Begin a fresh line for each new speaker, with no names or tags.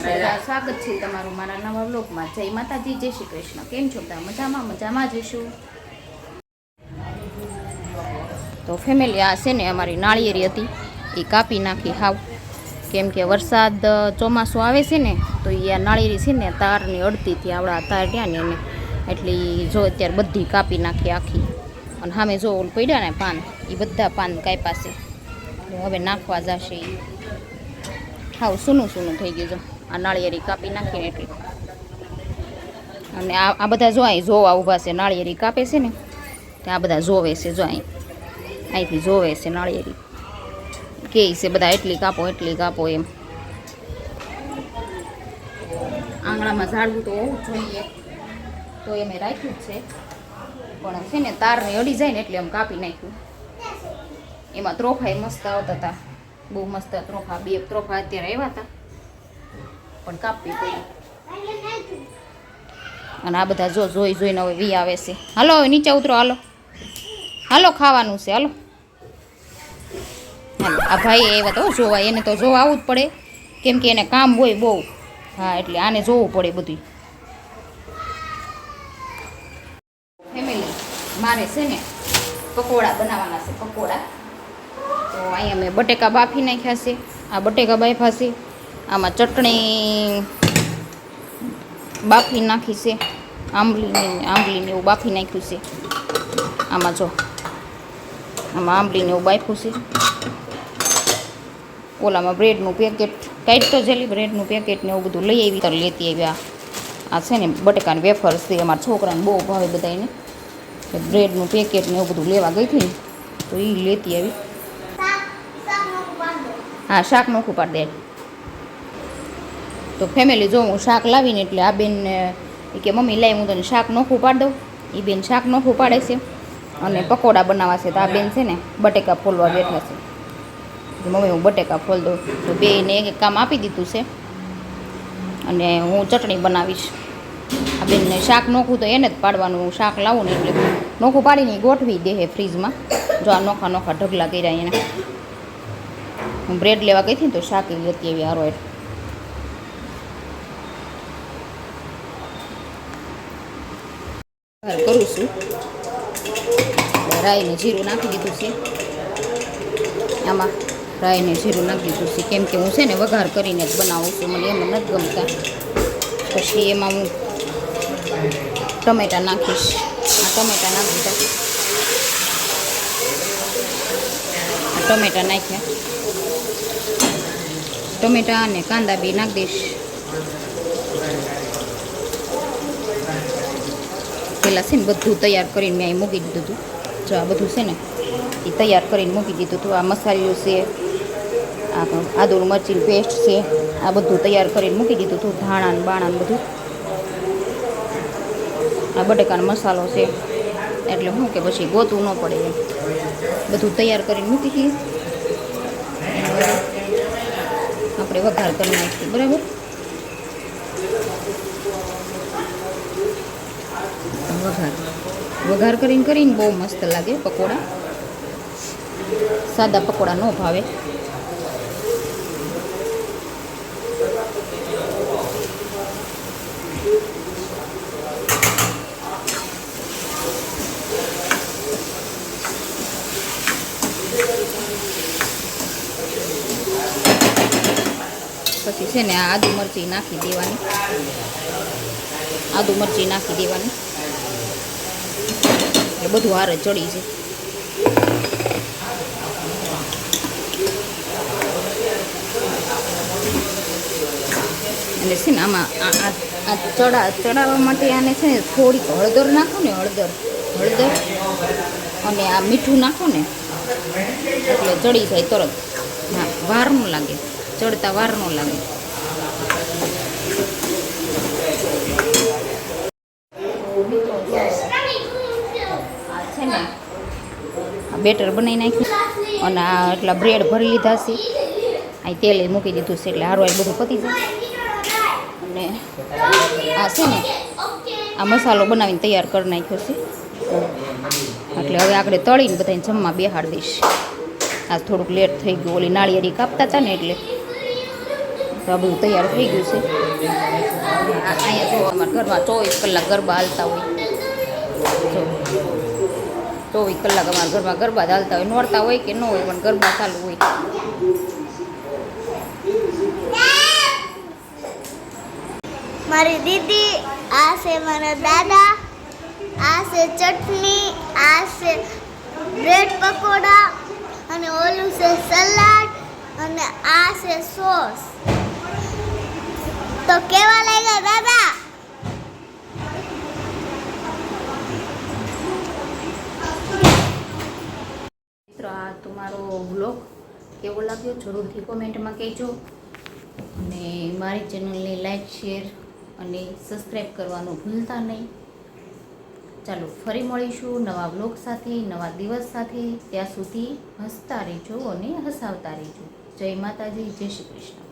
સ્વાગત છે તમારું મારા નવા બ્લોગમાં જય માતાજી, જય શ્રી કૃષ્ણ. કેમ છો બધા? મજામાં? મજામાં જઈશું. તો ફેમિલી આ છે ને અમારી નાળિયેરી હતી. એ કાપી નાખી હાવ. કેમ કે વરસાદ ચોમાસું આવે છે ને, તો એ આ નાળિયેરી છે ને, તારની અડતીથી આવડા તાર રહ્યા ને એને. એટલે જો અત્યારે બધી કાપી નાખી આખી. અને સામે જો ઓલું પડ્યા ને પાન એ બધા પાન કાપ્યા છે. હવે નાખવા જશે હાવ સૂનું સૂનું થઈ ગયું જો. આ નાળિયેરી કાપી નાખીને એટલે. અને આ બધા જો અહીં જોવા ઊભા છે, નાળિયેરી કાપે છે ને, તે આ બધા જોવે છે, જો અહીં. અહીંથી જોવે છે નાળિયેરી. કે છે, બધા એટલી કાપો એટલી કાપો એમ. આંગણામાં ઝાડવું તો હોવું જોઈએ. તો એ મેં રાખ્યું જ છે. પણ છે ને તારને અડી જાય ને એટલે એમ કાપી નાખ્યું. એમાં ત્રોફાઈ મસ્ત આવતા હતા. બહુ મસ્ત ત્રોફા, બે ત્રોફા અત્યારે આવ્યા હતા. પણ કાપવી અને આ બધા જો જોઈ જોઈને હવે વી આવે છે. હાલો, હવે નીચે ઉતરો, હાલો. હાલો, ખાવાનું છે, હાલો. હાલો, આ ભાઈ એવા તો જોવા એને તો જોવા આવવું જ પડે. કેમ કે એને કામ હોય બહુ. હા, એટલે આને જોવું પડે બધું ફેમિલી મારે છે ને પકોડા બનાવવાના છે, પકોડા. તો અહીંયા મેં બટેકા બાફી નાખ્યા છે. આ બટેકા બાફ્યા છે. આમાં ચટણી બાફી નાખી છે. આંબલીને આંબલીને એવું બાફી નાખ્યું છે. આમાં જો આમાં આંબલીને એવું બાફ્યું છે. ઓલામાં બ્રેડનું પેકેટ કાંઈક તો જેલી બ્રેડનું પેકેટ ને એવું બધું લઈ આવી તાર લેતી આવી આ આ છે ને બટેકાની વેફર્સ છે અમારા છોકરાને બહુ ભાવે બધાને બ્રેડનું પેકેટ ને એવું બધું લેવા ગઈ હતી ને તો એ લેતી આવી. હા શાક નોખું પાડી દે. તો ફેમિલી જો હું શાક લાવીને એટલે આ બેન કે, મમ્મી લાવી હું તને શાક નોખું પાડી દઉં. એ બેન શાક નોખું પાડે છે અને પકોડા બનાવવા છે તો આ બેન છે ને બટેકા ફોલવા બેઠા છે. મમ્મી, હું બટેકા ફોલ દઉં. તો બેને એક કામ આપી દીધું છે અને હું ચટણી બનાવીશ. આ બેનને શાક નોખું તો એને જ પાડવાનું, હું શાક લાવું ને એટલે નોખું પાડીને ગોઠવી દે ફ્રીજમાં. જો આ નોખા નોખા ઢગલા કર્યા એને. હું બ્રેડ લેવા ગઈ હતી ને તો શાક એવી લેતી એવી હારો એટલે વઘાર કરું છું રાઈને જીરું નાખી દીધું છે. આમાં રાઈને જીરું નાખી દીધું છે. કેમ કે હું છે ને વઘાર કરીને જ બનાવું છું. મને એમ નથી ગમતા. પછી એમાં હું ટમેટા નાખીશ. આ ટમેટા નાખી દીધા ટમેટા નાખ્યા. ટમેટા અને કાંદા બી નાખી દઈશ. પહેલાં છે ને બધું તૈયાર કરીને મેં મૂકી દીધું હતું. જો આ બધું છે ને, એ તૈયાર કરીને મૂકી દીધું હતું. આ મસાલો છે, આ આદુર મરચીનું પેસ્ટ છે, આ બધું તૈયાર કરીને મૂકી દીધું હતું. ધાણા બાણા બધું. આ બટેકાનો મસાલો છે. એટલે શું કે પછી ગોતું ન પડે એમ. બધું તૈયાર કરીને મૂકી દીધું. આપણે વઘાર કરી નાખીએ, બરાબર? વઘાર. વઘાર કરીને કરીને બહુ મસ્ત લાગે પકોડા. સાદા પકોડા ન ભાવે. પછી છે ને આ આદુ મરચી નાખી દેવાની. આદુ મરચી નાખી દેવાની. બધું હારે ચડી છે. એટલે છે ને આમાં આ ચડા ચડાવવા માટે આને છે ને થોડીક હળદર નાખો ને હળદર. હળદર અને આ મીઠું નાખો ને એટલે ચડી જાય તરત. હા, વાર ન લાગે. ચડતા વાર ન લાગે આ છે ને આ બેટર બનાવી નાખ્યું અને આ એટલા બ્રેડ ભરી લીધા છે. અહીં તેલ મૂકી દીધું છે એટલે હારું બધું પતી જાય. અને આ છે ને, આ મસાલો બનાવીને તૈયાર કરી નાખ્યો છે. એટલે હવે આપણે તળીને બધાને જમવા બેહાડ દઈશ. આ થોડુંક લેટ થઈ ગયું. ઓલી નાળિયેરી કાપતા હતા ને એટલે. તો આ બધું તૈયાર થઈ ગયું છે. અહીંયા જો અમારા ઘરમાં ચોવીસ કલાક ગરબા હાલતા હોય. ચોવીસ કલાક અમારા ઘરમાં ગરબા ચાલતા હોય, નોરતા હોય કે ન હોય, પણ ગરબા ચાલુ હોય.
મારી દીદી, આ છે મારા દાદા, આ છે ચટણી, આ છે બ્રેડ પકોડા, અને ઓલું છે સલાડ, અને આ છે સોસ. તો કેવા લાગ્યા દાદા?
મિત્રો મારો બ્લોગ કેવો લાગ્યો જરૂરથી કોમેન્ટમાં કહેજો. અને મારી ચેનલને લાઈક, શેર અને સબસ્ક્રાઈબ કરવાનું ભૂલતા નહીં. ચાલો ફરી મળીશું નવા બ્લોગ સાથે, નવા દિવસ સાથે. ત્યાં સુધી હસતા રહેજો અને હસાવતા રહેજો. જય માતાજી, જય શ્રી કૃષ્ણ.